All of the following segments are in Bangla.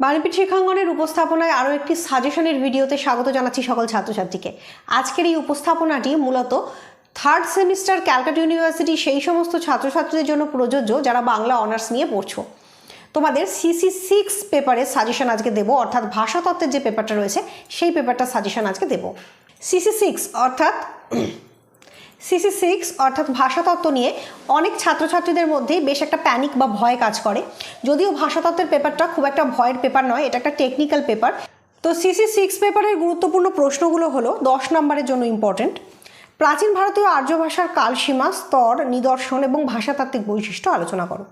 বাণীপীঠ শিক্ষাঙ্গনের উপস্থাপনায় আরও একটি সাজেশনের ভিডিওতে স্বাগত জানাচ্ছি সকল ছাত্রছাত্রীকে। আজকের এই উপস্থাপনাটি মূলত থার্ড সেমিস্টার ক্যালকাটা ইউনিভার্সিটি সেই সমস্ত ছাত্রছাত্রীদের জন্য প্রযোজ্য যারা বাংলা অনার্স নিয়ে পড়ছো। তোমাদের সিসি সিক্স পেপারের সাজেশন আজকে দেবো, অর্থাৎ ভাষাতত্ত্বের যে পেপারটা রয়েছে, সেই পেপারটার সাজেশন আজকে দেবো। সিসি সিক্স অর্থাৎ সিসি সিক্স অর্থাৎ ভাষাতত্ত্ব নিয়ে অনেক ছাত্রছাত্রীদের মধ্যেই বেশ একটা প্যানিক বা ভয় কাজ করে। যদিও ভাষাতত্ত্বের পেপারটা খুব একটা ভয়ের পেপার নয়, এটা একটা টেকনিক্যাল পেপার তো সিসি সিক্স পেপারের গুরুত্বপূর্ণ প্রশ্নগুলো হলো দশ নম্বরের জন্য ইম্পর্টেন্ট প্রাচীন ভারতীয় আর্য ভাষার কালসীমা, স্তর, নিদর্শন এবং ভাষাতাত্ত্বিক বৈশিষ্ট্য আলোচনা করো।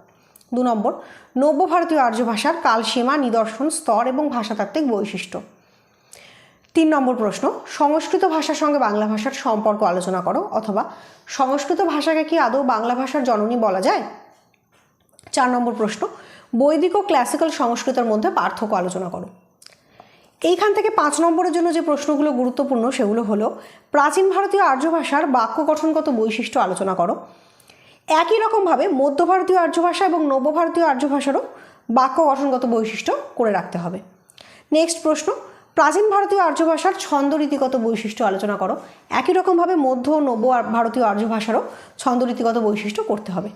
দু নম্বর, নব্য ভারতীয় আর্য ভাষার কালসীমা, নিদর্শন, স্তর এবং ভাষাতাত্ত্বিক বৈশিষ্ট্য। তিন নম্বর প্রশ্ন, সংস্কৃত ভাষার সঙ্গে বাংলা ভাষার সম্পর্ক আলোচনা করো অথবা সংস্কৃত ভাষাকে কি আদৌ বাংলা ভাষার জননী বলা যায়? চার নম্বর প্রশ্ন, বৈদিক ও ক্লাসিক্যাল সংস্কৃতের মধ্যে পার্থক্য আলোচনা করো। এইখান থেকে পাঁচ নম্বরের জন্য যে প্রশ্নগুলো গুরুত্বপূর্ণ সেগুলো হলো, প্রাচীন ভারতীয় আর্য ভাষার বাক্য গঠনগত বৈশিষ্ট্য আলোচনা করো। একই রকমভাবে মধ্য ভারতীয় আর্য ভাষা এবং নব্য ভারতীয় আর্য ভাষারও বাক্য গঠনগত বৈশিষ্ট্য করে রাখতে হবে। নেক্সট প্রশ্ন প্রাচীন ভারতীয় আর্য ভাষার ছন্দরীতিগত বৈশিষ্ট্য আলোচনা করো। একই রকমভাবে মধ্য ও নব্য ভারতীয় আর্য ভাষারও ছন্দরীতিগত বৈশিষ্ট্য করতে হবে।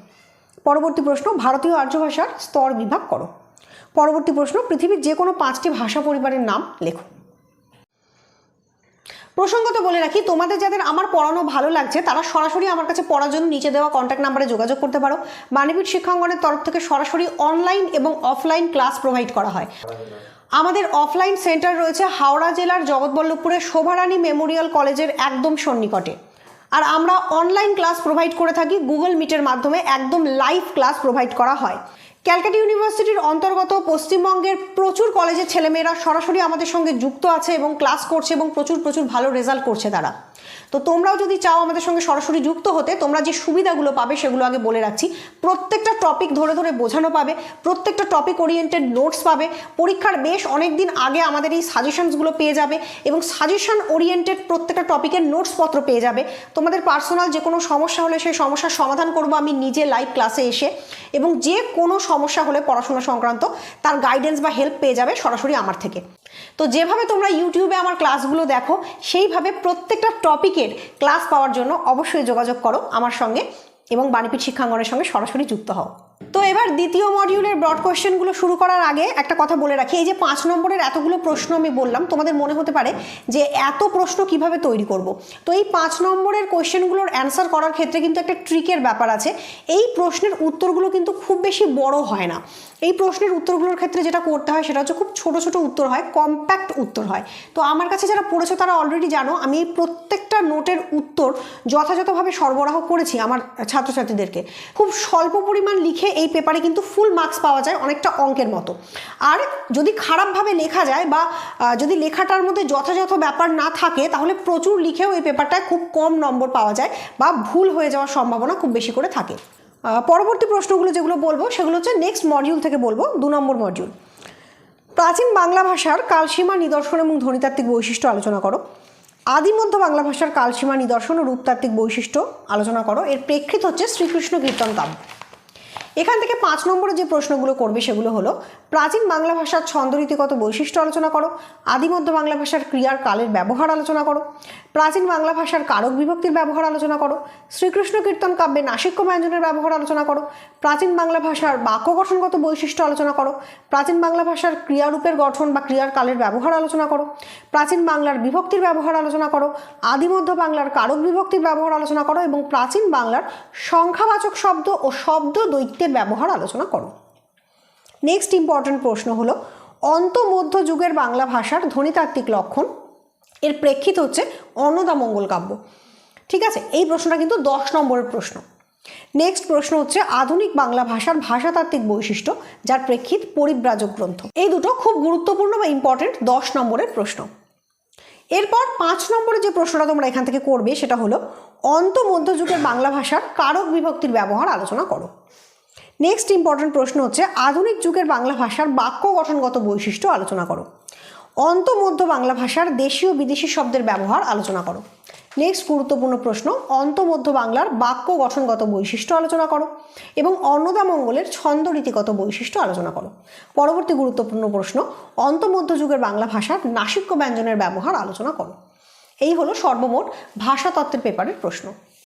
পরবর্তী প্রশ্ন, ভারতীয় আর্য ভাষার স্তর বিভাগ করো। পরবর্তী প্রশ্ন, পৃথিবীর যে কোনো পাঁচটি ভাষা পরিবারের নাম লেখো। প্রসঙ্গত বলে রাখি, তোমাদের যাদের আমার পড়ানো ভালো লাগছে, তারা সরাসরি আমার কাছে পড়ার জন্য নিচে দেওয়া কন্ট্যাক্ট নাম্বারে যোগাযোগ করতে পারো। মানবীর শিক্ষাঙ্গনের তরফ থেকে সরাসরি অনলাইন এবং অফলাইন ক্লাস প্রোভাইড করা হয়। আমাদের অফলাইন সেন্টার রয়েছে হাওড়া জেলার জগৎবল্লভপুরের শোভারানী মেমোরিয়াল কলেজের একদম সন্নিকটে। আর আমরা অনলাইন ক্লাস প্রোভাইড করে থাকি গুগল মিটের মাধ্যমে একদম লাইভ ক্লাস প্রোভাইড করা হয়। ক্যালকাটা ইউনিভার্সিটির অন্তর্গত পশ্চিমবঙ্গের প্রচুর কলেজের ছেলেমেয়েরা সরাসরি আমাদের সঙ্গে যুক্ত আছে এবং ক্লাস করছে এবং প্রচুর প্রচুর ভালো রেজাল্ট করছে তারা। তো তোমরাও যদি চাও আমাদের সঙ্গে সরাসরি যুক্ত হতে, তোমরা যে সুবিধাগুলো পাবে সেগুলো আগে বলে রাখছি। প্রত্যেকটা টপিক ধরে ধরে বোঝানো পাবে, প্রত্যেকটা টপিক ওরিয়েন্টেড নোটস পাবে। পরীক্ষার বেশ অনেক দিন আগে আমাদের এই সাজেশনসগুলো পেয়ে যাবে এবং সাজেশন ওরিয়েন্টেড প্রত্যেকটা টপিকের নোটসপত্র পেয়ে যাবে। তোমাদের পার্সোনাল যে কোনো সমস্যা হলে সেই সমস্যার সমাধান করব আমি নিজে লাইভ ক্লাসে এসে এবং যে কোনো সমস্যা হলে পড়াশোনা সংক্রান্ত তার গাইডেন্স বা হেল্প পেয়ে যাবে সরাসরি আমার থেকে। তো যেভাবে তোমরা ইউটিউবে আমার ক্লাসগুলো দেখো, সেইভাবে প্রত্যেকটা টপিকের ক্লাস পাওয়ার জন্য অবশ্যই যোগাযোগ করো আমার সঙ্গে এবং বাণীপীঠ শিক্ষাঙ্গনের সঙ্গে সরাসরি যুক্ত হও। তো এবার দ্বিতীয় মডিউলের ব্রড কোয়েশ্চেনগুলো শুরু করার আগে একটা কথা বলে রাখি। এই যে পাঁচ নম্বরের এতগুলো প্রশ্ন আমি বললাম, তোমাদের মনে হতে পারে যে এত প্রশ্ন কীভাবে তৈরি করব? তো এই পাঁচ নম্বরের কোয়েশ্চেনগুলোর অ্যান্সার করার ক্ষেত্রে কিন্তু একটা ট্রিকের ব্যাপার আছে। এই প্রশ্নের উত্তরগুলো কিন্তু খুব বেশি বড় হয় না। এই প্রশ্নের উত্তরগুলোর ক্ষেত্রে যেটা করতে হয় সেটা হচ্ছে খুব ছোট ছোট উত্তর হয় কম্প্যাক্ট উত্তর হয়। তো আমার কাছে যারা পড়েছো তারা অলরেডি জানো, আমি এই প্রত্যেকটা নোটের উত্তর যথাযথভাবে সরবরাহ করেছি আমার ছাত্রছাত্রীদেরকে। খুব স্বল্প পরিমাণ লিখে এই পেপারে কিন্তু ফুল মার্কস পাওয়া যায় অনেকটা অঙ্কের মতো। আর যদি খারাপভাবে লেখা যায় বা যদি লেখাটার মধ্যে যথাযথ ব্যাপার না থাকে, তাহলে প্রচুর লিখেও এই পেপারটায় খুব কম নম্বর পাওয়া যায় বা ভুল হয়ে যাওয়ার সম্ভাবনা খুব বেশি করে থাকে। পরবর্তী প্রশ্নগুলো যেগুলো বলব, সেগুলো হচ্ছে নেক্সট মডিউল থেকে বলব, দু নম্বর মডিউল প্রাচীন বাংলা ভাষার কালসীমা নিদর্শন এবং ধ্বনিতাত্ত্বিক বৈশিষ্ট্য আলোচনা করো। আদিমধ্য বাংলা ভাষার কালসীমা নিদর্শন ও রূপতাত্ত্বিক বৈশিষ্ট্য আলোচনা করো। এর প্রেক্ষিত হচ্ছে শ্রীকৃষ্ণ কীর্তন কাব্য এখান থেকে পাঁচ নম্বরে যে প্রশ্নগুলো করবে সেগুলো হলো, প্রাচীন বাংলা ভাষার ছন্দরীতিগত বৈশিষ্ট্য আলোচনা করো, আদিমধ্য বাংলা ভাষার ক্রিয়ার কালের ব্যবহার আলোচনা করো, প্রাচীন বাংলা ভাষার কারক বিভক্তির ব্যবহার আলোচনা করো, শ্রীকৃষ্ণ কীর্তন কাব্যে নাসিক্য ব্যঞ্জনের ব্যবহার আলোচনা করো, প্রাচীন বাংলা ভাষার বাক্য গঠনগত বৈশিষ্ট্য আলোচনা করো, প্রাচীন বাংলা ভাষার ক্রিয়ারূপের গঠন বা ক্রিয়ার কালের ব্যবহার আলোচনা করো, প্রাচীন বাংলার বিভক্তির ব্যবহার আলোচনা করো, আদিমধ্য বাংলার কারক বিভক্তির ব্যবহার আলোচনা করো এবং প্রাচীন বাংলার সংখ্যাবাচক শব্দ ও শব্দ দৈত্যের ব্যবহার আলোচনা করো। নেক্সট ইম্পর্ট্যান্ট প্রশ্ন হলো অন্ত মধ্য যুগের বাংলা ভাষার ধ্বনিতাত্ত্বিক লক্ষণ, এর প্রেক্ষিত হচ্ছে অন্নদা মঙ্গল কাব্য। ঠিক আছে? এই প্রশ্নটা কিন্তু দশ নম্বরের প্রশ্ন। নেক্সট প্রশ্ন হচ্ছে, আধুনিক বাংলা ভাষার ভাষাতাত্ত্বিক বৈশিষ্ট্য, যার প্রেক্ষিত পরিব্রাজক গ্রন্থ। এই দুটো খুব গুরুত্বপূর্ণ বা ইম্পর্টেন্ট দশ নম্বরের প্রশ্ন। এরপর পাঁচ নম্বরে যে প্রশ্নটা তোমরা এখান থেকে করবে, সেটা হলো অন্ত মধ্যযুগের বাংলা ভাষার কারক বিভক্তির ব্যবহার আলোচনা করো। নেক্সট ইম্পর্টেন্ট প্রশ্ন হচ্ছে, আধুনিক যুগের বাংলা ভাষার বাক্য গঠনগত বৈশিষ্ট্য আলোচনা করো। অন্ত মধ্য বাংলা ভাষার দেশীয় বিদেশি শব্দের ব্যবহার আলোচনা করো। নেক্সট গুরুত্বপূর্ণ প্রশ্ন অন্তমধ্য বাংলার বাক্য গঠনগত বৈশিষ্ট্য আলোচনা করো এবং অন্নদামঙ্গলের ছন্দরীতিগত বৈশিষ্ট্য আলোচনা করো। পরবর্তী গুরুত্বপূর্ণ প্রশ্ন অন্তমধ্য যুগের বাংলা ভাষার নাসিক্য ব্যঞ্জনের ব্যবহার আলোচনা করো। এই হলো সর্বমোট ভাষাতত্ত্বের পেপারের প্রশ্ন।